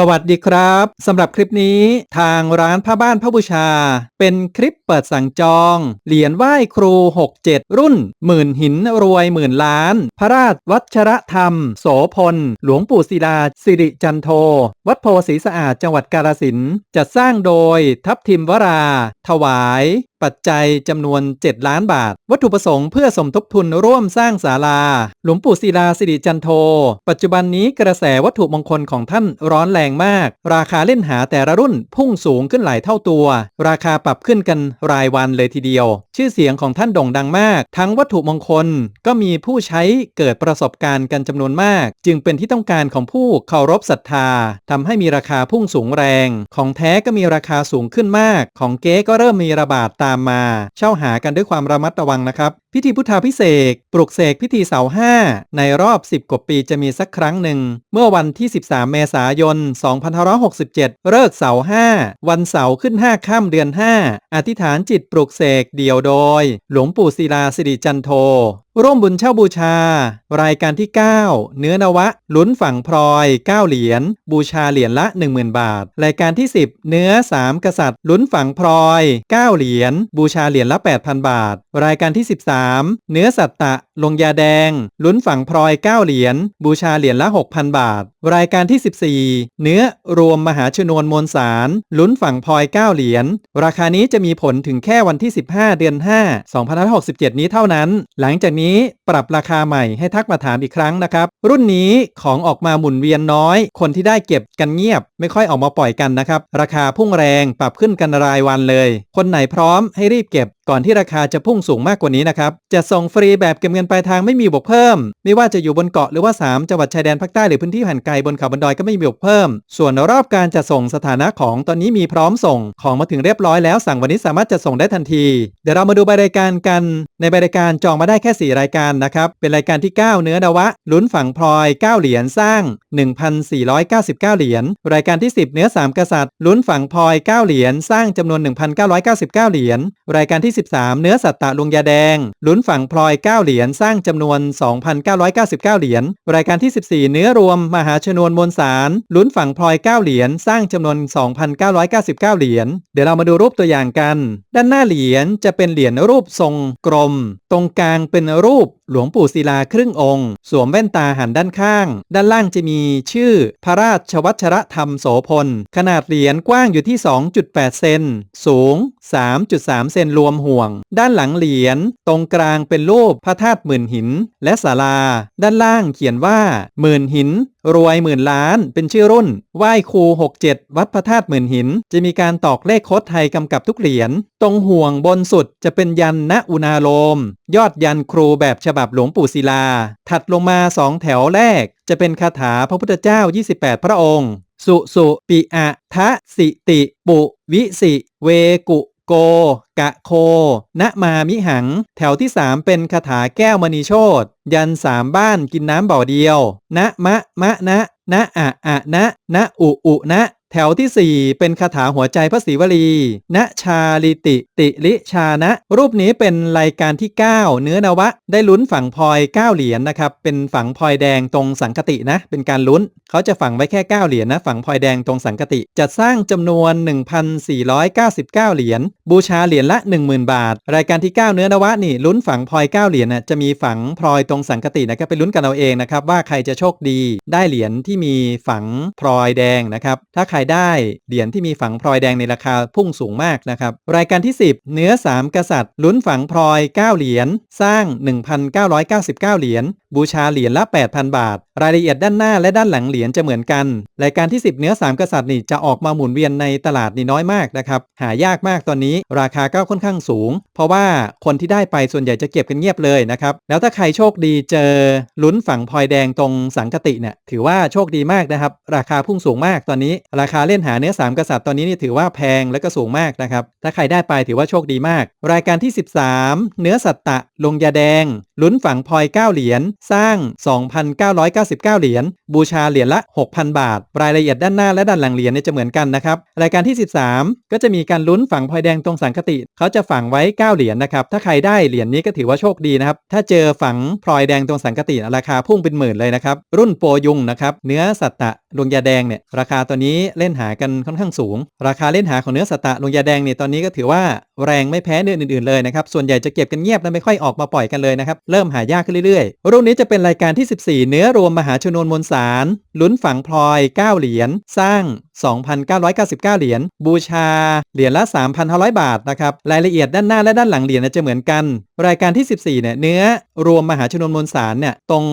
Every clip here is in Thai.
สวัสดีครับสำหรับคลิปนี้ทางร้านผ้าบ้านพระบูชา เป็นคลิปเปิดสั่งจอง เหรียญไหว้ครู 67 รุ่น หมื่นหินรวยหมื่นล้าน พระราชวัชรธรรม โสพล หลวงปู่ศิลาสิริจันโท วัดโพธิ์ศรีสะอาดจังหวัดกาฬสินจัดสร้างโดยทัพทิมวรา ถวายปัจจัยจำนวน 7 ล้านบาท วัตถุประสงค์เพื่อสมทบทุนร่วมสร้างศาลา หลวงปู่ศิลาสิริจันโท ปัจจุบันนี้กระแสวัตถุมงคลของท่านร้อนแรงมาก ราคาเล่นหาแต่ละรุ่นพุ่งสูงขึ้นหลายเท่าตัว ราคาปรับขึ้นกันรายวันเลยทีเดียว ชื่อเสียงของท่านโด่งดังมาก ทั้งวัตถุมงคลก็มีผู้ใช้เกิดประสบการณ์กันจำนวนมาก จึงเป็นที่ต้องการของผู้เคารพศรัทธาทำให้มีราคาพุ่งสูงแรง ของแท้ก็มีราคาสูงขึ้นมาก ของเก๊ก็เริ่มมีระบาดตามมา เช่าหากันด้วยความระมัดระวังนะครับ พิธีพุทธาพิเศษปลุกเสกพิธีเสาห้าในรอบ 10 กว่าปีจะมีสักครั้งหนึ่ง เมื่อวันที่ 13 เมษายน 2567 เลิกเสาห้าวันเสาร์ขึ้น 5 ค่ำเดือน 5 อธิษฐานจิตปลุกเสกเดี่ยวโดย หลวงปู่ศิลาสิริจันโท ร่วมบุญเช่าบูชา รายการที่ 9 เนื้อนวะ ลุ้นฝั่งพลอย 9 เหรียญ บูชาเหรียญละ 10,000 บาท รายการที่ 10 เนื้อ 3 กษัตริย์ ลุ้นฝั่งพลอย 9 เหรียญ บูชาเหรียญละ 8,000 บาท รายการที่ 13 เนื้อสัตตะ ลงยาแดง ลุ้นฝั่งพลอย 9 เหรียญ บูชาเหรียญละ 6,000 บาท รายการที่ 14 เนื้อรวมมหาชนวนมวลสาร ลุ้นฝั่งพลอย 9 เหรียญ ราคานี้จะมีผลถึงแค่วันที่ 15 เดือน 5 2567 นี้เท่านั้น หลังจากนี้ปรับราคาใหม่ให้ทักมาถามอีกครั้งนะครับ รุ่นนี้ของออกมาหมุนเวียนน้อย คนที่ได้เก็บกันเงียบ ไม่ค่อยออกมาปล่อยกันนะครับ ราคาพุ่งแรงปรับขึ้นกันรายวันเลย คนไหนพร้อมให้รีบเก็บ ก่อนที่ราคาจะพุ่งสูงมากกว่านี้นะครับจะส่งฟรีแบบเก็บเงินปลายทางไม่มีบวกเพิ่ม ไม่ว่าจะอยู่บนเกาะหรือว่า 3 จังหวัดชายแดนภาคใต้หรือพื้นที่ห่างไกลบนเขาบนดอยก็ไม่มีบวกเพิ่ม ส่วนรอบการจะส่งสถานะของตอนนี้มีพร้อมส่ง ของมาถึงเรียบร้อยแล้วสั่งวันนี้สามารถจะส่งได้ทันที เดี๋ยวเรามาดูใบรายการกัน ในใบรายการจองมาได้แค่ 4 รายการนะครับเป็นรายการที่ 9 เนื้อนวะลุ้นฝั่งพลอย 9 เหรียญสร้าง 1,499 เหรียญรายการที่ 10 เนื้อ 3 กษัตริย์ลุ้นฝั่งพลอย 9 เหรียญสร้างจำนวน 1,999 เหรียญรายการที่13เนื้อสัตตะลุงยาแดง ลุ้นฝั่งพลอย 9 เหรียญสร้างจำนวน 2,999 เหรียญ รายการที่ 14 เนื้อรวม มหาชนวนมวลสารลุ้นฝั่งพลอย 9 เหรียญสร้างจำนวน 2,999 เหรียญ เดี๋ยวเรามาดูรูปตัวอย่างกัน ด้านหน้าเหรียญจะเป็นเหรียญรูปทรงกลม ตรงกลางเป็นรูปหลวงปู่ศิลาครึ่งองค์ สวมแว่นตาหันด้านข้าง ด้านล่างจะมีชื่อ พระราชวัชรธรรมโสพล ขนาดเหรียญกว้างอยู่ที่ 2.8 เซน สูง 3.3 เซนรวมห่วง ด้านหลังเหรียญตรงกลางเป็นรูปพระธาตุหมื่นหิน และศาลา ด้านล่างเขียนว่าหมื่นหิน รวยหมื่นล้านเป็นชื่อรุ่น ไหว้ครู 67 วัดพระธาตุหมื่นหิน จะมีการตอกเลขโคดไทยกำกับทุกเหรียญ ตรงห่วงบนสุดจะเป็นยันณอุณาโลม ยอดยันครูแบบฉบับหลวงปู่ศิลา ถัดลงมาสองแถวแรก จะเป็นคาถาพระพุทธเจ้า 28 พระองค์ สุสุปิอะทะสิติ ปุวิสิ เวกุ โก กะโค ณมามิหัง แถวที่ 3 เป็นคาถาแก้วมณีโชตยันสามบ้านกินน้ำบ่อเดียว ณมะมะนะ ณอะอะนะ ณอุอุนะ แถวที่ 4 เป็นคาถาหัวใจพระศรีวลี ณ ชาลิติ ติลิชานะ รูปนี้เป็นรายการที่ 9 เนื้อนวะ ได้ลุ้นฝังพลอย 9 เหรียญนะครับ เป็นฝังพลอยแดงตรงสังกตินะ เป็นการลุ้น เขาจะฝังไว้แค่ 9 เหรียญนะฝังพลอยแดงตรงสังกติจัดสร้างจำนวน 1,499 เหรียญ บูชาเหรียญละ 10,000 บาท รายการที่ 9 เนื้อนวะนี่ลุ้นฝังพลอย 9 เหรียญนะจะมีฝังพลอยตรงสังกตินะครับ ไปลุ้นกันเอาเองนะครับว่าใครจะโชคดี ได้เหรียญที่มีฝังพลอยแดงนะครับ ถ้าใครได้เหรียญที่มีฝังพลอยแดงในราคาพุ่งสูงมากนะครับ รายการที่ 10 เนื้อ 3 กษัตริย์ ลุ้นฝังพลอย 9 เหรียญ สร้าง 1,999 เหรียญ บูชาเหรียญละ 8,000 บาท รายละเอียดด้านหน้าและด้านหลังเหรียญจะเหมือนกัน รายการที่ 10 เนื้อ 3 กษัตริย์นี่จะออกมาหมุนเวียนในตลาดนี่น้อยมากนะครับ หายากมากตอนนี้ ราคาก็ค่อนข้างสูง เพราะว่าคนที่ได้ไปส่วนใหญ่จะเก็บกันเงียบเลยนะครับ แล้วถ้าใครโชคดีเจอลุ้นฝั่งพลอยแดงตรงสังกติเนี่ยถือว่าโชคดีมากนะครับ ราคาพุ่งสูงมากตอนนี้ ราคาเล่นหาเนื้อ 3 กษัตริย์ตอนนี้นี่ถือว่าแพงและก็สูงมากนะครับ ถ้าใครได้ไปถือว่าโชคดีมาก รายการที่ 13 เนื้อสัตตะ ลงยาแดง ลุ้นฝั่งพลอย9เหรียญสร้าง2,999 เหรียญ บูชาเหรียญละ 6,000 บาท รายละเอียดด้านหน้าและด้านหลังเหรียญเนี่ยจะเหมือนกันนะครับ รายการที่ 13 ก็จะมีการลุ้นฝังพลอยแดงตรงสังคติ เขาจะฝังไว้ 9 เหรียญนะครับ ถ้าใครได้เหรียญนี้ก็ถือว่าโชคดีนะครับ ถ้าเจอฝังพลอยแดงตรงสังคติราคาพุ่งเป็นหมื่นเลยนะครับ รุ่นโปยุงนะครับ เนื้อสัตตะลงยาแดงเนี่ยราคาตัวนี้เล่นหากันค่อนข้างสูง ราคาเล่นหาของเนื้อสตะลงยาแดงเนี่ยตอนนี้ก็ถือว่าแรงไม่แพ้เนื้ออื่นๆเลยนะครับส่วนใหญ่จะเก็บกันเงียบและไม่ค่อยออกมาปล่อยกันเลยนะครับเริ่มหายากขึ้นเรื่อยๆ รุ่นนี้จะเป็นรายการที่ 14 เนื้อรวมมหาชนวนมวลสารลุ้นฝังพลอย 9 เหรียญสร้าง 2,999 เหรียญบูชาเหรียญละ3,500 บาทนะครับรายละเอียดด้านหน้าและด้านหลังเหรียญจะเหมือนกัน รายการที่ 14เนี่ยเนื้อรวมมหาชนวนมวลสารเนี่ยตรง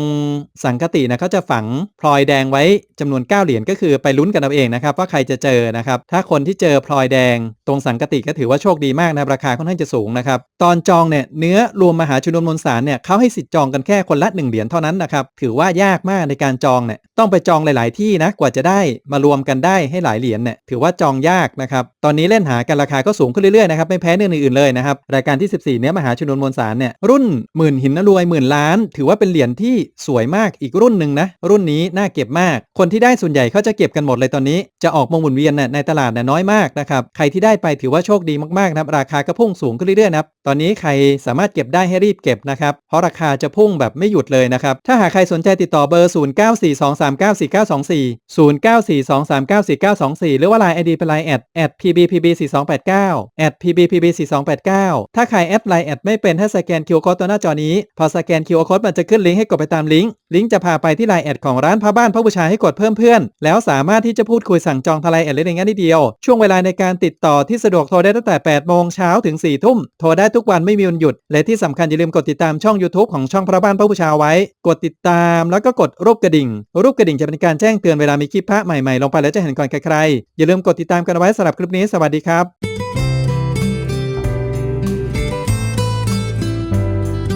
สังกตินะเขาจะฝังพลอยแดงไว้จำนวน 9 เหรียญก็คือไปลุ้นกันเอาเองนะครับว่าใครจะเจอนะครับถ้าคนที่เจอพลอยแดง ตรงสังกติก็ถือว่าโชคดีมากนะครับราคาค่อนข้างจะสูงนะครับตอนจองเนี่ยเนื้อรวมมหาชนวนมวลสารเนี่ยเขาให้สิทธิ์จองกันแค่คนละ 1 เหรียญเท่านั้นนะครับถือว่ายากมากในการจองเนี่ยต้องไปจองหลาย ๆ ที่นะกว่าจะได้มารวมกันได้ให้หลายเหรียญเนี่ยถือว่าจองยากนะครับตอนนี้เล่นหากันราคาก็สูงขึ้นเรื่อยๆนะครับไม่แพ้เนื้ออื่นๆเลยนะครับรายการที่ 14 เนื้อมหาชนวนมวลสารเนี่ยรุ่นหมื่นหินนรวยหมื่นล้าน ถือว่าเป็นเหรียญที่สวยมากอีกรุ่นหนึ่งนะ รุ่นนี้น่าเก็บมาก คนที่ได้ส่วนใหญ่เขาจะเก็บกันหมดเลยตอนนี้ จะออกมาหมุนเวียนน่ในตลาดน่น้อยมากนะครับใครที่ได้ไปถือว่าโชคดีมากๆนะครับราคาก็พุ่งสูงขึ้นเรื่อยๆนะครับตอนนี้ใครสามารถเก็บได้ให้รีบเก็บนะครับเพราะราคาจะพุ่งแบบไม่หยุดเลยนะครับถ้าหากใครสนใจติดต่อเบอร์ 0942394924 0942394924 หรือว่า Line ID เป็น Line แอดแอด pbpb4289 แอด pbpb4289 ถ้าใครแอดไลน์แอดไม่เป็นถ้าสแกน QR Code ตัวหน้าจอนี้ พอสแกน QR Code มันจะขึ้นลิงก์ให้กดไปตามลิงก์ ลิงก์จะพาไปที่ไลน์แอดของร้านพระบ้านพระบูชาให้กดเพิ่มเพื่อน แล้วสามารถที่จะพูดคุยสั่งจองทลายแอดเลยในง่ายนิดเดียว ช่วงเวลาในการติดต่อที่สะดวกโทรได้ตั้งแต่ 8 โมงเช้าถึง 4 ทุ่ม โทรได้ทุกวันไม่มีวันหยุด และที่สำคัญอย่าลืมกดติดตามช่อง YouTube ของช่องพระบ้านพระบูชาไว้ กดติดตามแล้วก็กดรูปกระดิ่ง รูปกระดิ่งจะเป็นการแจ้งเตือนเวลามีคลิปพระใหม่ๆลงไปแล้วจะเห็นก่อนใครๆอย่าลืมกดติดตามกันไว้สำหรับคลิปนี้สวัสดีครับ